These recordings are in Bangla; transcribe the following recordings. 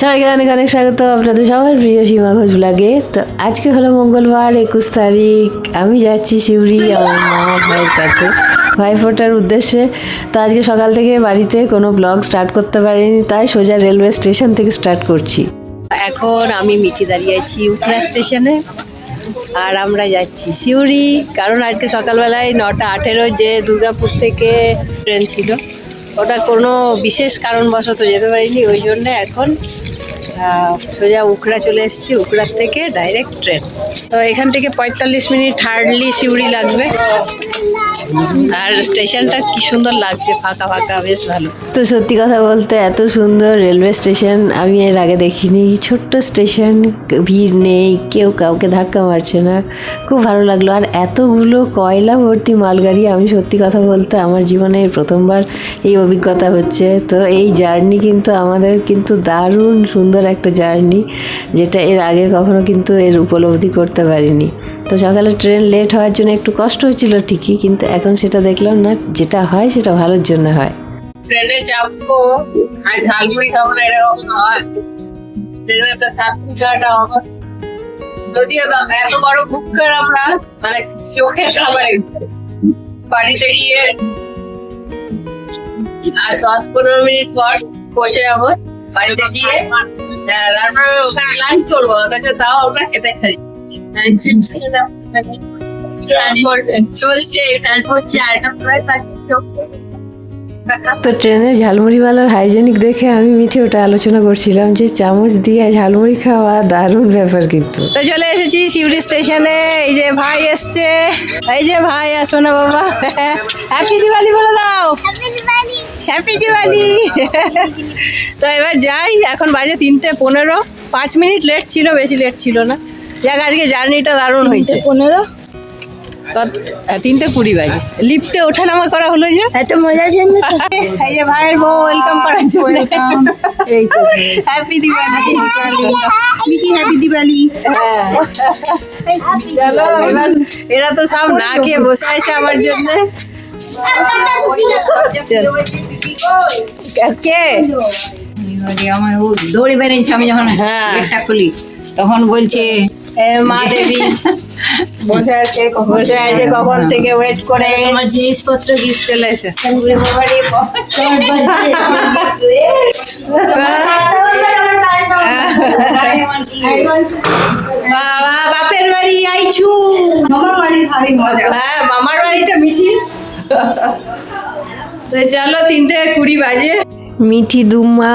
সবাইকে অনেক অনেক স্বাগত আপনাদের সবার প্রিয় সীমা ঘোষ ব্লগে তো আজকে হলো মঙ্গলবার, একুশ তারিখ। আমি যাচ্ছি শিউরি, আমার মা, ভাইয়ের কাছে। ভাইফোঁটার উদ্দেশ্যে। তো আজকে সকাল থেকে বাড়িতে কোনো ব্লগ স্টার্ট করতে পারিনি, তাই সোজা রেলওয়ে স্টেশন থেকে স্টার্ট করছি। এখন আমি মিঠি দাঁড়িয়ে আছি উত্তরা স্টেশনে আর আমরা যাচ্ছি সিউড়ি কারণ আজকে সকালবেলায় নটা আঠেরো যে দুর্গাপুর থেকে ট্রেন ছিল। ওটা কোনো বিশেষ কারণবশত যেতে পারিনি ওই জন্য এখন সোজা উকড়া চলে এসেছি উকড়ার থেকে ডাইরেক্ট ট্রেন তো এখান থেকে পঁয়তাল্লিশ মিনিট হার্ডলি সিউড়ি লাগবে। আর স্টেশনটা কি সুন্দর লাগছে, ফাঁকা ফাঁকা, বেশ ভালো। তো সত্যি কথা বলতে এত সুন্দর রেলওয়ে স্টেশন, আমি এর আগে দেখিনি। ছোট্ট স্টেশন, ভিড় নেই, কেউ কাউকে ধাক্কা মারছে না। খুব ভালো লাগল। আর এতগুলো কয়লা ভর্তি মালগাড়ি, আমি সত্যি কথা বলতে আমার জীবনে প্রথমবার এই অভিজ্ঞতা হচ্ছে। তো এই জার্নি কিন্তু আমাদের কিন্তু দারুণ সুন্দর একটা জার্নি, যেটা এর আগে কখনো কিন্তু এর উপলব্ধি করতে পারিনি। তো সকালে ট্রেন লেট হওয়ার জন্য একটু কষ্ট হচ্ছিল ঠিকই, কিন্তু এখন সেটা দেখলাম না, যেটা হয় সেটা ভালোর জন্য হয়। ট্রেনে চাপবো, আর ঝালমুড়ি খাব না, এরকম হয়। মানে চোখের খাবার বাড়িতে গিয়ে আর দশ পনেরো মিনিট পর বসে যাব। বাড়িতে গিয়ে তারপরে ওখানে লাঞ্চ করব অথচ তাও আমরা খেতে চাই চিপস খেলাম। তারপর চলছে তারপর চারটা প্রায় তো ট্রেনের ঝালমুড়িওয়ালার হাইজেনিক দেখে আমি মিঠে ওটা আলোচনা করছিলাম যে চামচ দিয়ে ঝালমুড়ি খাওয়া দারুণ ব্যাপার কিন্তু। তো চলে এসেছি শিউড়ি স্টেশনে এই যে ভাই এসছে। এই যে ভাই আসো না বাবা। হ্যাপি দিওয়ালি বলে দাও। হ্যাপি দিওয়ালি তো এবার যাই এখন বাজে তিনটে পনেরো। পাঁচ মিনিট লেট ছিল বেশি লেট ছিল না। যাক আজকে জার্নিটা দারুণ হয়েছে। পনেরো? হ্যাঁ, তিনটে কুড়ি বাজে। লিফটে ওঠানামা করা হলো যে। এত মজার জন্য এই যে ভাইয়ের বউ ওয়েলকাম করার জন্য। হ্যাপি দিওয়ালি মিকি হ্যাপি দিওয়ালি হ্যাঁ। এরা তো সব না খেয়ে বসে আছে আমার জন্য। কে? আমার ও দৌড়ে বেরিয়েছে আমি যখন হ্যাঁ। খুলি তখন বলছে মা দেবী বসে আছে বসে আছে কখন থেকে? ওয়েট করে আমার জিনিসপত্র গিফট চলে এসে বাপের বাড়ি আইছু। হ্যাঁ মামার বাড়িটা মিঠি। তো চলো তিনটে কুড়ি বাজে। মিঠি দুমা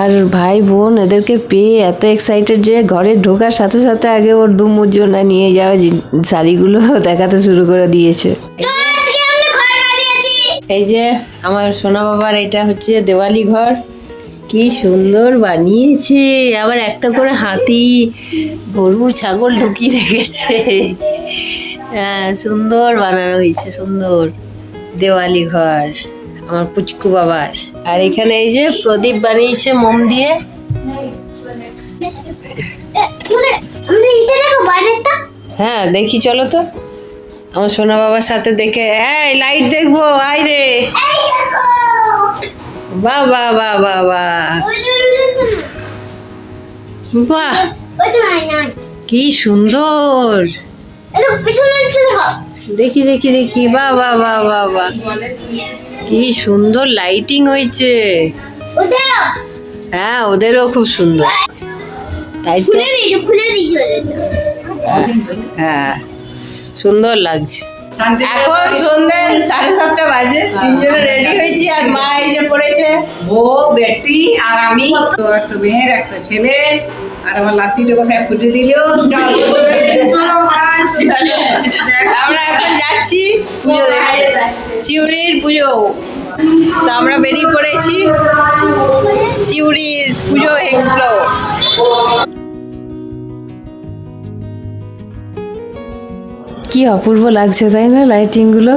আর ভাই বোন এদেরকে পেয়ে এত এক্সাইটেড যে ঘরে ঢোকার সাথে সাথে আগে ওর দুমুর জন্য নিয়ে যাওয়া শাড়িগুলো দেখাতে শুরু করে দিয়েছে। এই যে আমার সোনা বাবার এটা হচ্ছে দেওয়ালি ঘর। কি সুন্দর বানিয়েছে। আবার একটা করে হাতি গরু ছাগল ঢুকিয়ে রেখেছে। হ্যাঁ সুন্দর বানানো হয়েছে সুন্দর। দেওয়ালি ঘর আমার পুচকু বাবার। আর এখানে এই যে প্রদীপ বানিয়েছে মোম দিয়ে। হ্যাঁ দেখি চলো তো। আমার সোনা বাবার সাথে দেখে হ্যাঁ লাইট দেখব আয় রে। বাহ বাহ বাহ বাহ বাহ। বাহ কি সুন্দর। দেখি দেখি দেখি বা বা বাহ বাহ বাহ কি সুন্দর লাইটিং হয়েছে। হ্যাঁ ওদেরও খুব সুন্দর। তাই তো। হ্যাঁ সুন্দর লাগছে। এখন সন্ধ্যে সাড়ে সাতটা বাজে। তিনজনে রেডি হয়েছি আর মা এই যে পড়েছে। বউ বেটি আর আমি। একটা মেয়ের একটা ছেলে। আর আমার লাতিটা কোথায় ফুটে দিল? চল। চলো মাছ। আমরা এখন যাচ্ছি পুজো দেখতে। চিউড়ির পুজো। তো আমরা বেরিয়ে পড়েছি। কি অপূর্ব লাগছে, তাই না? লাইটিংগুলো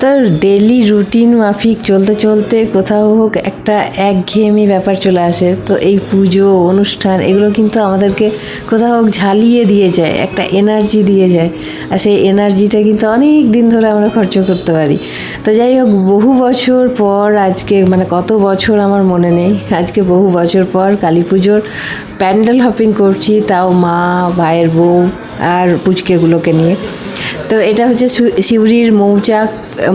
তো ডেলি রুটিন মাফিক, চলতে চলতে কোথাও হোক একটা একঘেয়েমি ব্যাপার চলে আসে। তো এই পুজো, অনুষ্ঠান, এগুলো কিন্তু আমাদেরকে কোথাও হোক ঝালিয়ে দিয়ে যায়, একটা এনার্জি দিয়ে যায়। আর সেই এনার্জিটা কিন্তু অনেক দিন ধরে আমরা খরচ করতে পারি। তো যাই হোক, বহু বছর পর আজকে মানে কত বছর আমার মনে নেই, আজকে বহু বছর পর কালী পুজোর প্যান্ডেল হপিং করছি, তাও মা, ভাইয়ের বউ আর পুচকেগুলোকে নিয়ে। তো এটা হচ্ছে শিউরির মৌচাক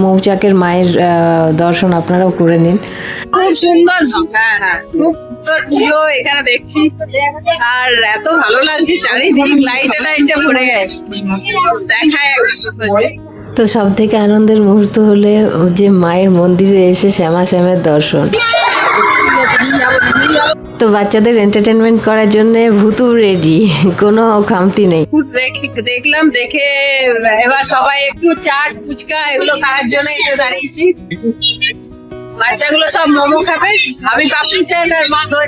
মৌচাকের মায়ের দর্শন আপনারাও করে নিন। খুব সুন্দর হ্যাঁ। হ্যাঁ খুব সুন্দর পুজো এখানে দেখছি। আর এত ভালো লাগছে চারিদিক লাইটে লাইটে ভরে গেছে। দেখায় তো সব থেকে আনন্দের মুহূর্ত হলে যে মায়ের মন্দিরে এসে শ্যামা শ্যামের দর্শন। তো বাচ্চাদের এন্টারটেনমেন্ট করার জন্য ভুতু রেডি কোনো খামতি নেই। দেখলাম দেখে এবার সবাই একটু চাট ফুচকা এগুলো খাওয়ার জন্য এসে দাঁড়িয়েছি। বাচ্চাগুলো সব মোমো খাবে। আমি পাপড়ি চাট আর মা দই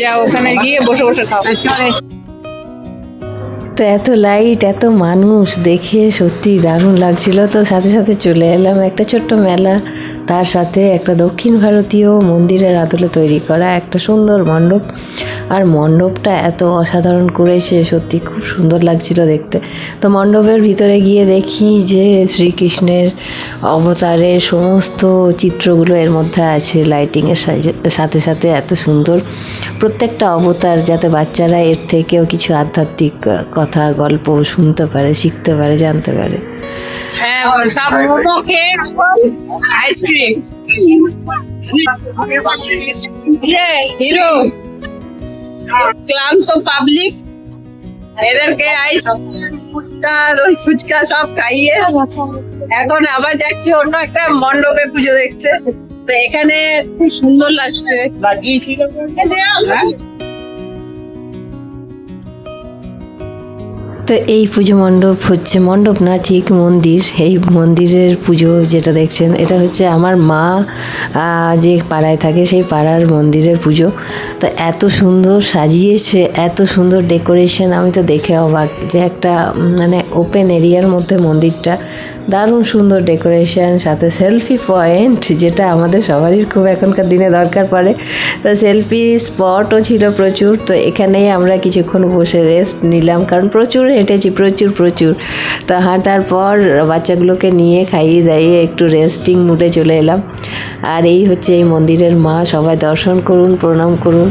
যা ওখানে গিয়ে বসে বসে খাও। তো এত লাইট এত মানুষ দেখে সত্যি দারুণ লাগছিল। তো সাথে সাথে চলে এলাম একটা ছোট্ট মেলা। তার সাথে একটা দক্ষিণ ভারতীয় মন্দিরের আদলে তৈরি করা একটা সুন্দর মণ্ডপ। আর মণ্ডপটা এত অসাধারণ করেছে সত্যি খুব সুন্দর লাগছিল দেখতে। তো মণ্ডপের ভিতরে গিয়ে দেখি যে শ্রীকৃষ্ণের অবতারের সমস্ত চিত্রগুলো এর মধ্যে আছে লাইটিংয়ের সাথে সাথে এত সুন্দর। প্রত্যেকটা অবতার যাতে বাচ্চারা এর থেকেও কিছু আধ্যাত্মিক, কথা, গল্প শুনতে পারে, শিখতে পারে, জানতে পারে। সব মোমো খেয়ে আইসক্রিম হিরো ক্লান্ত পাবলিক এদেরকে আইস ফুচকা দই ফুচকা সব খাইয়ে এখন আবার যাচ্ছি অন্য একটা মণ্ডপে পুজো দেখতে। তো এখানে খুব সুন্দর লাগছে। তো এই পুজো মণ্ডপ হচ্ছে, মণ্ডপ না, ঠিক মন্দির। এই মন্দিরের পুজো যেটা দেখছেন, এটা হচ্ছে আমার মা যে পাড়ায় থাকে, সেই পাড়ার মন্দিরের পুজো। তো এত সুন্দর সাজিয়েছে, এত সুন্দর ডেকোরেশন আমি তো দেখে অবাক যে একটা মানে ওপেন এরিয়ার মধ্যে মন্দিরটা। দারুণ সুন্দর ডেকোরেশন, সাথে সেলফি পয়েন্ট, যেটা আমাদের সবারই খুব এখনকার দিনে দরকার পড়ে। তো সেলফি স্পটও ছিল প্রচুর, তো এখানেই আমরা কিছুক্ষণ বসে রেস্ট নিলাম, কারণ প্রচুর হেঁটেছি, প্রচুর প্রচুর। তো হাঁটার পর বাচ্চাগুলোকে নিয়ে খাইয়ে দাইয়ে একটু রেস্টিং মুডে চলে এলাম। আর এই হচ্ছে এই মন্দিরের মা, সবাই দর্শন করুন, প্রণাম করুন।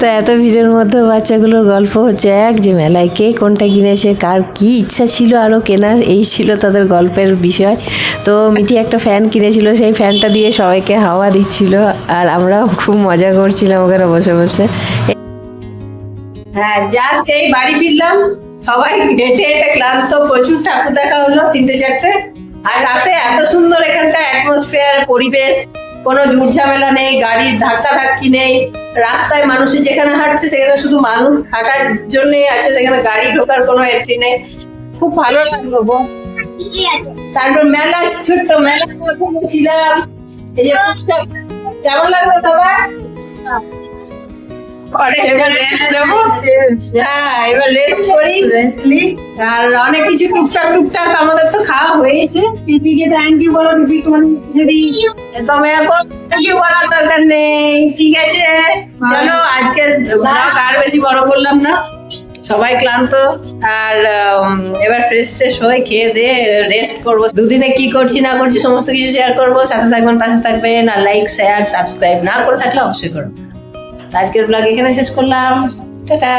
তো এত ভিড়ের মধ্যে বাচ্চাগুলোর গল্প হচ্ছে এক যে মেলায় কে কোনটা কিনেছে, কার কি ইচ্ছা ছিল আরও কেনার, এই ছিল তাদের গল্পের বিষয়। তো মিটি একটা ফ্যান কিনেছিল, সেই ফ্যানটা দিয়ে সবাইকে হাওয়া দিচ্ছিল আর আমরাও খুব মজা করছিলাম ওখানে বসে বসে। হ্যাঁ যা সেই বাড়ি ফিরলাম। সবাই হেঁটে হেঁটে ক্লান্ত, প্রচুর ঠাকুর দেখা হলো তিনটে চারটে। আর সাথে এত সুন্দর এখানকার অ্যাটমসফিয়ার পরিবেশ, কোনো ঝুট ঝামেলা নেই, গাড়ির ধাক্কা ধাক্কি নেই। রাস্তায় মানুষের যেখানে হাঁটছে সেখানে শুধু মানুষ হাঁটার জন্যই আছে সেখানে গাড়ি ঢোকার কোনো এন্ট্রি নেই। খুব ভালো লাগল গো। তারপর মেলা ছোট্ট মেলার মধ্যে গেছিলাম। এই যে কেমন লাগল সবাই পরে এবার রেস্ট হ্যাঁ এবার রেস্ট করি। আর অনেক কিছু টুকটাক টুকটাক আমাদের তো খাওয়া হয়েছে। দিদিকে থ্যাংক ইউ বলো দিদি তোমার যদি তবে কিছু বলার দরকার নেই, ঠিক আছে? চলো ব্লগ আর বেশি বড় করলাম না। সবাই ক্লান্ত। আর এবার ফ্রেশ ট্রেশ হয়ে খেয়ে দিয়ে রেস্ট করব। দুদিনে কি করছি, না করছি, সমস্ত কিছু শেয়ার করব। সাথে থাকবেন, পাশে থাকবেন। আর লাইক শেয়ার সাবস্ক্রাইব না করে থাকলে অবশ্যই করুন আজকের ব্লগ এখানে শেষ করলাম। টাটা!